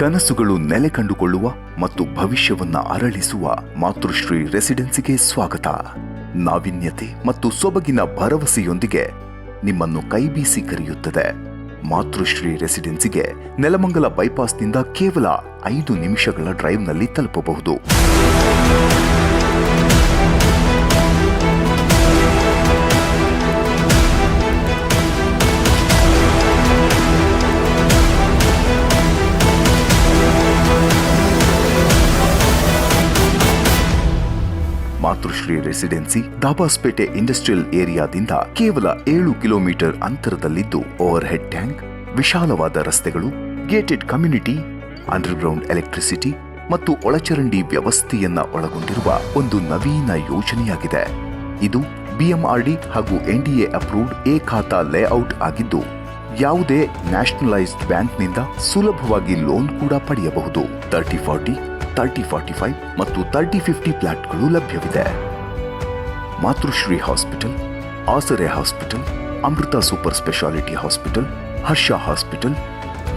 ಕನಸುಗಳು ನೆಲೆ ಕಂಡುಕೊಳ್ಳುವ ಮತ್ತು ಭವಿಷ್ಯವನ್ನ ಅರಳಿಸುವ ಮಾತೃಶ್ರೀ ರೆಸಿಡೆನ್ಸಿಗೆ ಸ್ವಾಗತ. ನಾವಿನ್ಯತೆ ಮತ್ತು ಸೊಬಗಿನ ಭರವಸೆಯೊಂದಿಗೆ ನಿಮ್ಮನ್ನು ಕೈಬೀಸಿ ಕರೆಯುತ್ತದೆ. ಮಾತೃಶ್ರೀ ರೆಸಿಡೆನ್ಸಿಗೆ ನೆಲಮಂಗಲ ಬೈಪಾಸ್ನಿಂದ ಕೇವಲ ಐದು ನಿಮಿಷಗಳ ಡ್ರೈವ್ನಲ್ಲಿ ತಲುಪಬಹುದು. ಮಾತೃಶ್ರೀ ರೆಸಿಡೆನ್ಸಿ, ದಾಬಾಸ್ಪೇಟೆ ಇಂಡಸ್ಟ್ರಿಯಲ್ ಏರಿಯಾದಿಂದ ಕೇವಲ ಏಳು ಕಿಲೋಮೀಟರ್ ಅಂತರದಲ್ಲಿದ್ದು ಓವರ್ ಹೆಡ್ ಟ್ಯಾಂಕ್, ವಿಶಾಲವಾದ ರಸ್ತೆಗಳು, ಗೇಟೆಡ್ ಕಮ್ಯುನಿಟಿ, ಅಂಡರ್ಗ್ರೌಂಡ್ ಎಲೆಕ್ಟ್ರಿಸಿಟಿ ಮತ್ತು ಒಳಚರಂಡಿ ವ್ಯವಸ್ಥೆಯನ್ನ ಒಳಗೊಂಡಿರುವ ಒಂದು ನವೀನ ಯೋಜನೆಯಾಗಿದೆ. ಇದು ಬಿಎಂಆರ್ಡಿ ಹಾಗೂ NDA approved A khata layout ಆಗಿದ್ದು, ಯಾವುದೇ ನ್ಯಾಷನಲೈಸ್ಡ್ ಬ್ಯಾಂಕ್ನಿಂದ ಸುಲಭವಾಗಿ ಲೋನ್ ಕೂಡ ಪಡೆಯಬಹುದು. Thirty forty thirty forty five ಮತ್ತು ತರ್ಟಿ ಫಿಫ್ಟಿ ಫ್ಲಾಟ್ಗಳು ಲಭ್ಯವಿದೆ. Matrushri hospital, Asare hospital, Amrita super speciality hospital, Harsha hospital,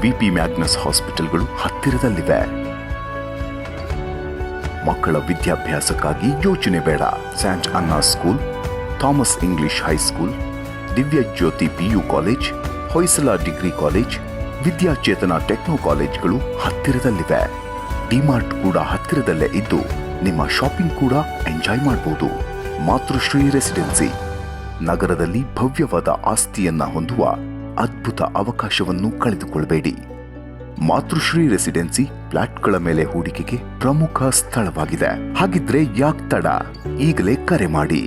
VP Magnus ಹಾಸ್ಪಿಟಲ್ಗಳು ಹತ್ತಿರದಲ್ಲಿವೆ. ಮಕ್ಕಳ ವಿದ್ಯಾಭ್ಯಾಸಕ್ಕಾಗಿ ಯೋಚನೆ ಬೇಡ. Saint Anna school, Thomas English high school Divya Jyothi PU college Hoysala degree college, Vidyachetana techno ಕಾಲೇಜ್ಗಳು ಹತ್ತಿರದಲ್ಲಿವೆ. DMart ಕೂಡ ಹತ್ತಿರದಲ್ಲೇ ಇದ್ದು ನಿಮ್ಮ ಶಾಪಿಂಗ್ ಕೂಡ ಎಂಜಾಯ್ ಮಾಡಬಹುದು ಮಾತೃಶ್ರೀ ರೆಸಿಡೆನ್ಸಿ. ನಗರದಲ್ಲಿ ಭವ್ಯವಾದ ಆಸ್ತಿಯನ್ನ ಹೊಂದುವ ಅದ್ಭುತ ಅವಕಾಶವನ್ನು ಕಳೆದುಕೊಳ್ಳಬೇಡಿ ಮಾತೃಶ್ರೀ ರೆಸಿಡೆನ್ಸಿ ಫ್ಲಾಟ್ಗಳ ಮೇಲೆ ಹೂಡಿಕೆಗೆ ಪ್ರಮುಖ ಸ್ಥಳವಾಗಿದೆ. ಹಾಗಿದ್ರೆ ಯಾಕ್ ತಡ? ಈಗಲೇ ಕರೆ ಮಾಡಿ.